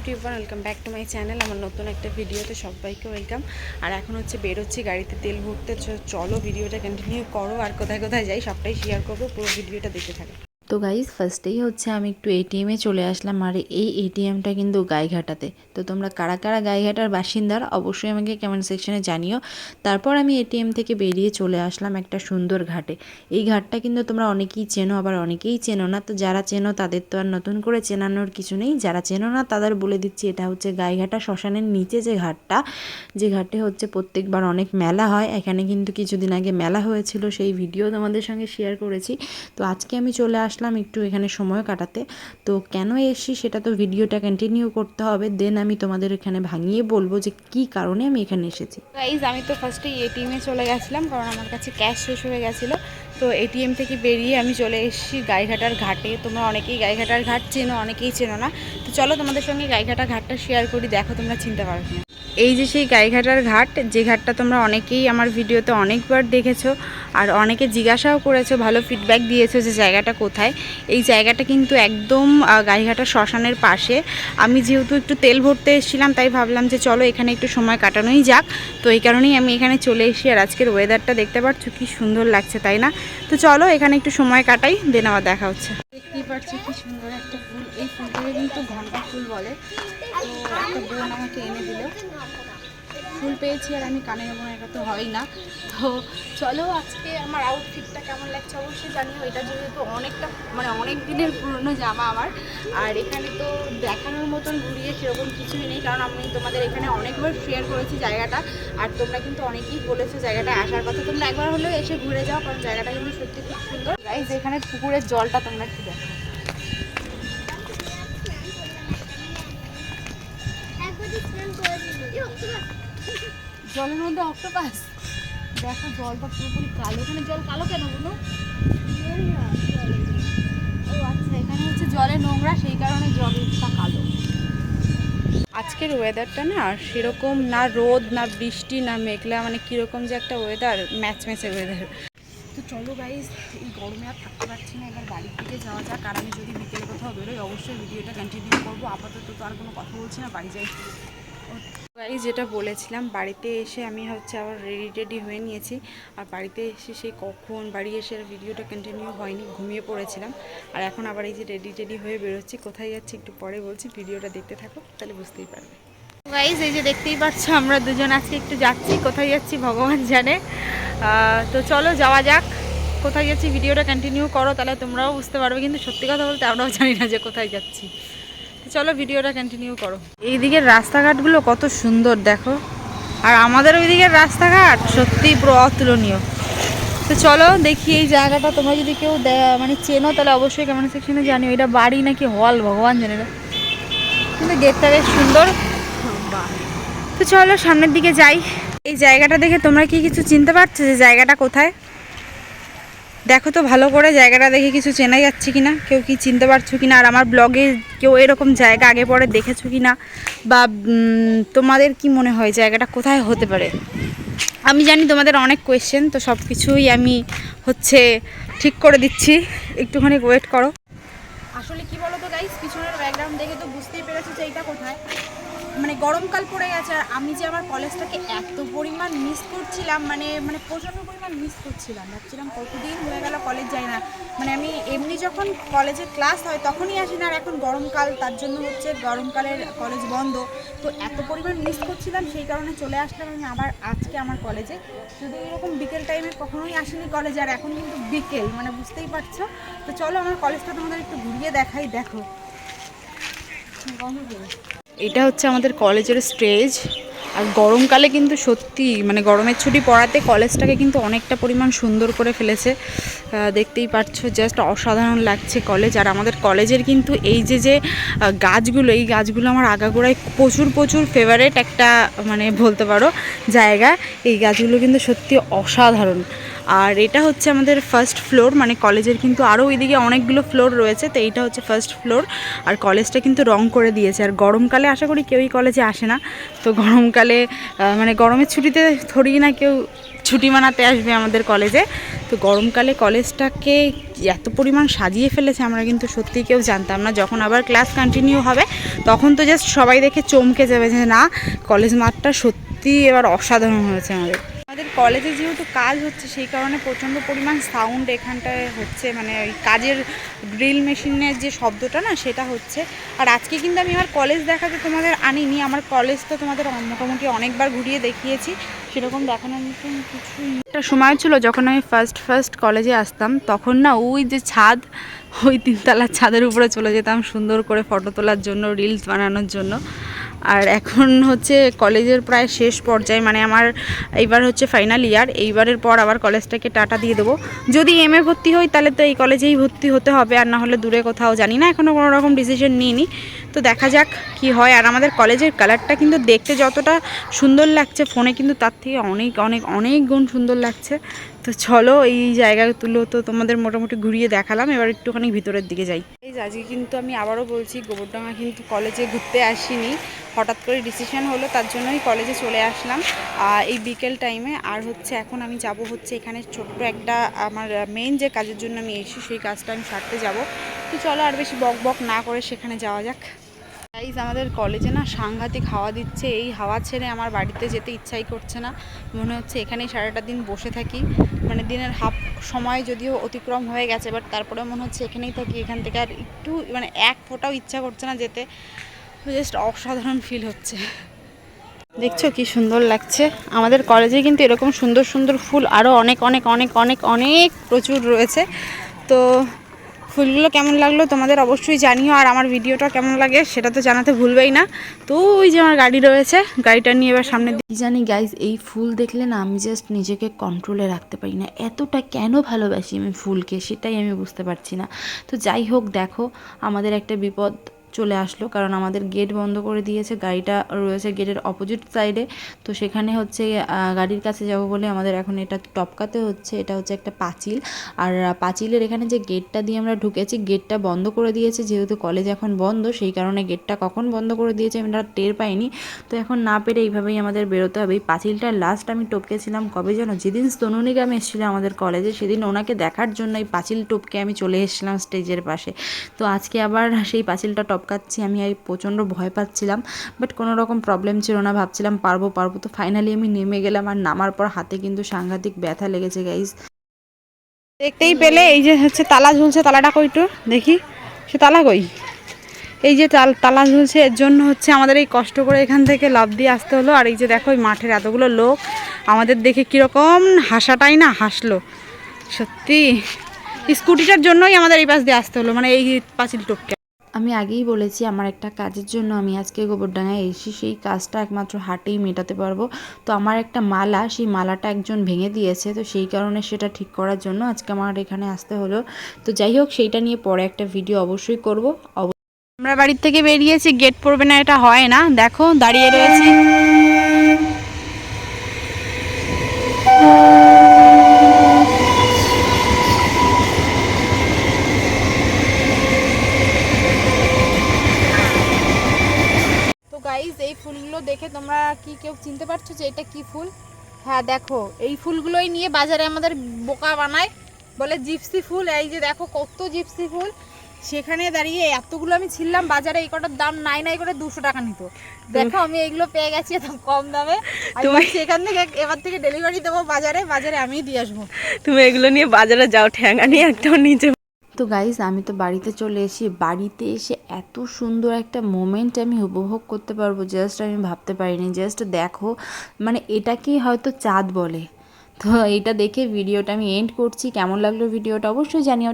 Everyone welcome back to my channel আমার নতুন একটা ভিডিওতে সবাইকে ওয়েলকাম আর এখন হচ্ছে বেরোচ্ছি গাড়িতে তেল ভরতে। চলো ভিডিওটা কন্টিনিউ করো। আর কোথায় কোথায় যাই, সবটাই শেয়ার করব। পুরো ভিডিওটা দেখে থাকো। তো গাইজ ফার্স্টেই হচ্ছে আমি একটু এটিএমে চলে আসলাম আর এই এটিএমটা কিন্তু গাইঘাটাতে। তো তোমরা কারা কারা গাইঘাটার বাসিন্দার অবশ্যই আমাকে কমেন্ট সেকশনে জানিও। তারপর আমি এটিএম থেকে বেরিয়ে চলে আসলাম একটা সুন্দর ঘাটে। এই ঘাটটা কিন্তু তোমরা অনেকেই চেনো, আবার অনেকেই চেনো না। তো যারা চেনো তাদের তো আর নতুন করে চেনানোর কিছু নেই। যারা চেনো না তাদের বলে দিচ্ছি, এটা হচ্ছে গাইঘাটা শ্মশানের নিচে যে ঘাটটা, যে ঘাটে হচ্ছে প্রত্যেকবার অনেক মেলা হয়। এখানে কিন্তু কিছুদিন আগে মেলা হয়েছিল, সেই ভিডিও তোমাদের সঙ্গে শেয়ার করেছি। তো আজকে আমি চলে আসলাম একটু এখানে সময় কাটাতে। তো কেন এসছি সেটা তো ভিডিওটা কন্টিনিউ করতে হবে। দেন আমি তোমাদের এখানে ভাঙিয়ে বলব যে কি কারণে আমি এখানে এসেছি। গাইজ আমি তো ফার্স্টে এটিএমে চলে গেছিলাম কারণ আমার কাছে ক্যাশ শেষ হয়ে গেছিল। তো এটিএম থেকে বেরিয়ে আমি চলে এসেছি গাইঘাটার ঘাটে। তোমরা অনেকেই গাইঘাটার ঘাট চেনো, অনেকেই চেনো না। তো চলো তোমাদের সঙ্গে গাইঘাটা ঘাটটা শেয়ার করি, দেখো তোমরা চিনতে পারো কিনা। এই যে সেই গাইঘাটার ঘাট, যে ঘাটটা তোমরা অনেকেই আমার ভিডিওতে অনেকবার দেখেছ আর অনেকে জিজ্ঞাসাও করেছ, ভালো ফিডব্যাক দিয়েছ যে জায়গাটা কোথায়। এই জায়গাটা কিন্তু একদম গাইঘাটা শ্মশানের পাশে। আমি যেহেতু একটু তেল ভরতে এসেছিলাম, তাই ভাবলাম যে চলো এখানে একটু সময় কাটানোই যাক। তো এই কারণেই আমি এখানে চলে এসেছি আর আজকের ওয়েদারটা দেখতে পাচ্ছ কি সুন্দর লাগছে, তাই না? তো চলো এখানে একটু সময় কাটাই দেন আবার দেখা হচ্ছে। দেখতেই পাচ্ছি কি সুন্দর একটা ফুলটাকে কিন্তু ঘণ্টা ফুল বলে। তো একটা বোন আমাকে এনে দিল। ফুল পেয়েছি আর আমি কানে নেব না এটা তো হয় না। তো চলো আজকে আমার আউটফিটটা কেমন লাগছে অবশ্যই জানিও। এটা যেহেতু অনেকটা মানে অনেক দিনের পুরনো জামা আমার। আর এখানে তো দেখানোর মতন ঘুরিয়ে সেরকম কিছুই নেই। কারণ আমি তোমাদের এখানে অনেকবার শেয়ার করেছি জায়গাটা। আর তোমরা কিন্তু অনেকেই বলেছ জায়গাটা আসার কথা। তোমরা একবার হলেও এসে ঘুরে যাও, কারণ জায়গাটা কিন্তু সত্যি খুব সুন্দর। এখানে পুকুরের জলটা তোমরা একটু দেখো। জলের মধ্যে অক্টোপাস দেখো জলটা পুরোপুরি কালো। এখানে জল কালো কেন বলো? ও আচ্ছা এখানে হচ্ছে জলে নোংরা সেই কারণে জলটা কালো। আজকের ওয়েদারটা না সেরকম না রোদ না বৃষ্টি না মেঘলা মানে কীরকম যে একটা ওয়েদার ম্যাচ ম্যাচে ওয়েদার তো চলো গাইজ এই গরমে আর থাকতে পারছি না এবার বাড়ির দিকে যাওয়া যাক। আর আমি যদি বিকেলে কোথাও বেরোই অবশ্যই ভিডিওটা কন্টিনিউ করব। আপাতত তো আর কোনো কথা বলছি না বাড়ি যাই। গাইজ যেটা বলেছিলাম, বাড়িতে এসে আমি হচ্ছে আবার রেডি টেডি হয়ে নিয়েছি। আর বাড়িতে এসে সেই কখন বাড়ি এসে আর ভিডিওটা কন্টিনিউ হয়নি, ঘুমিয়ে পড়েছিলাম। আর এখন আবার এই যে রেডি টেডি হয়ে বেরোচ্ছি, কোথায় যাচ্ছি একটু পরে বলছি, ভিডিওটা দেখতে থাকো, তাহলে বুঝতেই পারবে। গাইজ এই যে দেখতেই পাচ্ছ, আমরা দুজন আজকে একটু যাচ্ছি, কোথায় যাচ্ছি ভগবান জানে। তো চলো যাওয়া যাক, কোথায় যাচ্ছি, ভিডিওটা কন্টিনিউ করো, তাহলে তোমরাও বুঝতে পারবে। কিন্তু সত্যি কথা বলতে আমরাও জানি না যে কোথায় যাচ্ছি। চলো ভিডিওটা কন্টিনিউ করো। এইদিকের রাস্তাঘাটগুলো কত সুন্দর, দেখো। আর আমাদের ওইদিকের রাস্তাঘাট সত্যিই পুরো অতুলনীয়। তো চলো দেখি এই জায়গাটা তোমরা যদি কেউ মানে চেনো, তাহলে অবশ্যই কেমন সেকশনে জানি এটা বাড়ি নাকি হল, ভগবান জানে না কিন্তু গেটটা বেশ সুন্দর। তো চলো সামনের দিকে যাই। এই জায়গাটা দেখে তোমরা কি কিছু চিনতে পারছ যে জায়গাটা কোথায়? দেখো তো ভালো করে জায়গাটা দেখে কিছু চেনা যাচ্ছে কিনা, কেউ কি চিনতে পারছ কিনা? আর আমার ব্লগে কেউ এরকম জায়গা আগে পরে দেখেছ কিনা? বা তোমাদের কি মনে হয় জায়গাটা কোথায় হতে পারে? আমি জানি তোমাদের অনেক কোয়েশ্চেন তো সব কিছুই আমি হচ্ছে ঠিক করে দিচ্ছি। একটুখানি ওয়েট করো। আসলে কি বলো তো গাইস পিছনের ব্যাকগ্রাউন্ড দেখে তো বুঝতেই পেরেছ যে এইটা কোথায়। মানে গরমকাল পড়ে গেছে আর আমি যে আমার কলেজটাকে এত পরিমাণ মিস করছিলাম মানে মানে প্রচণ্ড পরিমাণ মিস করছিলাম। ভাবছিলাম কতদিন হয়ে গেল কলেজ যাই না। মানে আমি এমনি যখন কলেজে ক্লাস হয় তখনই আসি না আর এখন গরমকাল, তার জন্য হচ্ছে গরমকালের কলেজ বন্ধ। তো এত পরিমাণ মিস করছিলাম, সেই কারণে চলে আসলাম আমি আবার আজকে আমার কলেজে যদি এরকম বিকেল টাইমে কখনোই আসিনি কলেজে আর এখন কিন্তু বিকেল মানে বুঝতেই পারছ? তো চলো আমার কলেজটা তোমাদের একটু ঘুরিয়ে দেখাই, দেখো। এটা হচ্ছে আমাদের কলেজের স্টেজ। আর গরমকালে কিন্তু সত্যি মানে গরমের ছুটি পড়াতে কলেজটাকে কিন্তু অনেকটা পরিমাণ সুন্দর করে ফেলেছে। দেখতেই পাচ্ছ জাস্ট অসাধারণ লাগছে কলেজ। আর আমাদের কলেজের কিন্তু এই যে যে গাছগুলো, এই গাছগুলো আমার আগাগোড়ায় প্রচুর প্রচুর ফেভারেট একটা মানে বলতে পারো, জায়গা। এই গাছগুলো কিন্তু সত্যি অসাধারণ। আর এটা হচ্ছে আমাদের ফার্স্ট ফ্লোর মানে কলেজের কিন্তু আরও ওইদিকে অনেকগুলো ফ্লোর রয়েছে, তো এইটা হচ্ছে ফার্স্ট ফ্লোর আর কলেজটা কিন্তু রং করে দিয়েছে। আর গরমকালে আশা করি কেউই কলেজে আসে না, তো গরমকালে আহ, মানে গরমের ছুটিতে ধরি না কেউ ছুটি মানাতে আসবে আমাদের কলেজে। তো গরমকালে কলেজটাকে এত পরিমাণ সাজিয়ে ফেলেছে আমরা কিন্তু সত্যি কেউ জানতাম না। যখন আবার ক্লাস কন্টিনিউ হবে তখন তো জাস্ট সবাই দেখে চমকে যাবে যে না কলেজ মাঠটা সত্যি এবার অসাধারণ হয়েছে আমাদের। আমাদের কলেজে যেহেতু কাজ হচ্ছে, সেই কারণে প্রচণ্ড পরিমাণ সাউন্ড এখানটায় হচ্ছে মানে ওই কাজের ড্রিল মেশিনের যে শব্দটা না, সেটা হচ্ছে। আর আজকে কিন্তু আমি আমার কলেজ দেখাতে তোমাদের আনিনি, আমার কলেজ তো তোমাদের মোটামুটি অনেকবার ঘুরিয়ে দেখিয়েছি, সেরকম দেখানোর মতন কিছু একটা সময় ছিল যখন আমি ফার্স্ট ফার্স্ট কলেজে আসতাম, তখন না ওই যে ছাদ, ওই তিনতলার ছাদের উপরে চলে যেতাম সুন্দর করে ফটো তোলার জন্য রিলস বানানোর জন্য। আর এখন হচ্ছে কলেজের প্রায় শেষ পর্যায়ে মানে আমার এইবার হচ্ছে ফাইনাল ইয়ার এইবারের পর আবার কলেজটাকে টাটা দিয়ে দেবো। যদি এম এ ভর্তি হই, তাহলে তো এই কলেজেই ভর্তি হতে হবে, আর না হলে দূরে কোথাও জানি না। এখনও কোনো রকম ডিসিশন নিইনি। তো দেখা যাক কি হয়। আর আমাদের কলেজের কালারটা কিন্তু দেখতে যতটা সুন্দর লাগছে ফোনে কিন্তু তার থেকে অনেক অনেক অনেক গুণ সুন্দর লাগছে। তো চলো, এই জায়গাগুলো তো তোমাদের মোটামুটি ঘুরিয়ে দেখালাম, এবার একটুখানি ভিতরের দিকে যাই। এই আজকে কিন্তু আমি আবারও বলছি, গোবরডাঙ্গা কিন্তু কলেজে ঘুরতে আসিনি। হঠাৎ করে ডিসিশন হলো, তার জন্যই কলেজে চলে আসলাম। এই বিকেল টাইমে আর হচ্ছে এখন আমি যাব হচ্ছে এখানে ছোট্ট একটা আমার মেন যে কাজের জন্য আমি এসি সেই কাজটা আমি সারতে যাব। তো চলো আর বেশি বক বক না করে সেখানে যাওয়া যাক। গাইজ আমাদের কলেজে না সাংঘাতিক হাওয়া দিচ্ছে। এই হাওয়া ছেড়ে আমার বাড়িতে যেতে ইচ্ছাই করছে না। মনে হচ্ছে এখানেই সারাটা দিন বসে থাকি। মানে দিনের হাফ সময় যদিও অতিক্রম হয়ে গেছে বাট তারপরে মনে হচ্ছে এখানেই থাকি। এখান থেকে আর একটু মানে এক ফোঁটাও ইচ্ছা করছে না যেতে। জাস্ট অসাধারণ ফিল হচ্ছে। দেখছ কি সুন্দর লাগছে? আমাদের কলেজে কিন্তু এরকম সুন্দর সুন্দর ফুল আরও অনেক অনেক অনেক অনেক অনেক প্রচুর রয়েছে। তো ফুলগুলো কেমন লাগল তোমাদের অবশ্যই জানিও, আর আমার ভিডিওটা কেমন লাগে সেটা তো জানাতে ভুলবেই না। তো ওই যে আমার গাড়ি রয়েছে, গাড়িটা নিয়ে এবার সামনে জানি গাইজ এই ফুল দেখলে না আমি জাস্ট নিজেকে কন্ট্রোলে রাখতে পারি না। এতটা কেন ভালোবাসি আমি ফুলকে সেটাই আমি বুঝতে পারছি না। তো যাই হোক, দেখো, আমাদের একটা বিপদ চলে আসলো। কারণ আমাদের গেট বন্ধ করে দিয়েছে। গাড়িটা রয়েছে গেটের অপোজিট সাইডে তো সেখানে হচ্ছে গাড়ির কাছে যাব বলে আমাদের এখন এটা টপকাতে হচ্ছে। এটা হচ্ছে একটা পাঁচিল। আর পাঁচিলের এখানে যে গেটটা দিয়ে আমরা ঢুকেছি গেটটা বন্ধ করে দিয়েছে। যেহেতু কলেজ এখন বন্ধ, সেই কারণে গেটটা কখন বন্ধ করে দিয়েছে আমরা টের পাইনি। তো এখন না পেরে এইভাবেই আমাদের বেরোতে হবে। এই পাঁচিলটা লাস্ট আমি টপকেছিলাম কবে যেন যেদিন স্তনুনিগাম এসেছিল আমাদের কলেজে সেদিন ওনাকে দেখার জন্য এই পাঁচিল টপকে আমি চলে এসেছিলাম স্টেজের পাশে। তো আজকে আবার সেই পাঁচিলটা টপকাচ্ছি আমি এই প্রচণ্ড ভয় পাচ্ছিলাম বাট কোনো রকম প্রবলেম ছিল না, ভাবছিলাম পারব পারব। তো ফাইনালি আমি নেমে গেলাম আর নামার পর হাতে কিন্তু সাংঘাতিক ব্যথা লেগেছে গাইজ দেখতেই পেলে এই যে হচ্ছে তালা ঝুলছে, তালাটা কইটু দেখি। সে তালা কই? এই যে তাল, তালা ঝুলছে, এর জন্য হচ্ছে আমাদের এই কষ্ট করে এখান থেকে লাভ দিয়ে আসতে হলো। আর এই যে দেখো, এই মাঠের এতগুলো লোক, আমাদের দেখে কীরকম হাসাটাই না হাসলো। সত্যি, স্কুটিটার জন্যই আমাদের এই পাশ দিয়ে আসতে হলো মানে এই পাঁচিল টপকে। আমি আগেই বলেছি, আমার একটা কাজের জন্য আমি আজকে গোবরডাঙ্গায় এসি সেই কাজটা একমাত্র হাটেই মেটাতে পারব। তো আমার একটা মালা, সেই মালাটা একজন ভেঙে দিয়েছে। তো সেই কারণে সেটা ঠিক করার জন্য আজকে আমার এখানে আসতে হলো। তো যাই হোক, সেইটা নিয়ে পরে একটা ভিডিও অবশ্যই করব। আমরা বাড়ির থেকে বেরিয়েছি গেট পড়বে না, এটা হয় না। দেখো, দাঁড়িয়ে রয়েছি তো গাইজ এই ফুলগুলো দেখে তোমরা কি কেউ চিনতে পারছ যে এটা কি ফুল হ্যাঁ দেখো এই ফুলগুলোই নিয়ে বাজারে আমাদের বোকা বানায় বলে জিপসি ফুল। এই যে দেখো কত জিপসি ফুল। সেখানে দাঁড়িয়ে এতগুলো আমি ছিললাম বাজারে এই কটার দাম নাই নাই করে দুশো টাকা নিত। দেখো আমি এইগুলো পেয়ে গেছি এত কম দামে। আমি ভাবছি এখান থেকে এবার থেকে ডেলিভারি দেবো বাজারে বাজারে আমিই দিয়ে আসব। তুমি এগুলো নিয়ে বাজারে যাও ঠ্যাঙ্গা নিয়ে একটাও নিচে তো গাইজ আমি তো বাড়িতে চলে এসেছি। বাড়িতে এসে এত সুন্দর একটা মোমেন্ট আমি উপভোগ করতে পারব। জাস্ট আমি ভাবতে পারিনি। জাস্ট দেখো মানে এটাকেই হয়তো চাঁদ বলে। তো এটা দেখে ভিডিওটা আমি এন্ড করছি। কেমন লাগল ভিডিওটা অবশ্যই জানিও।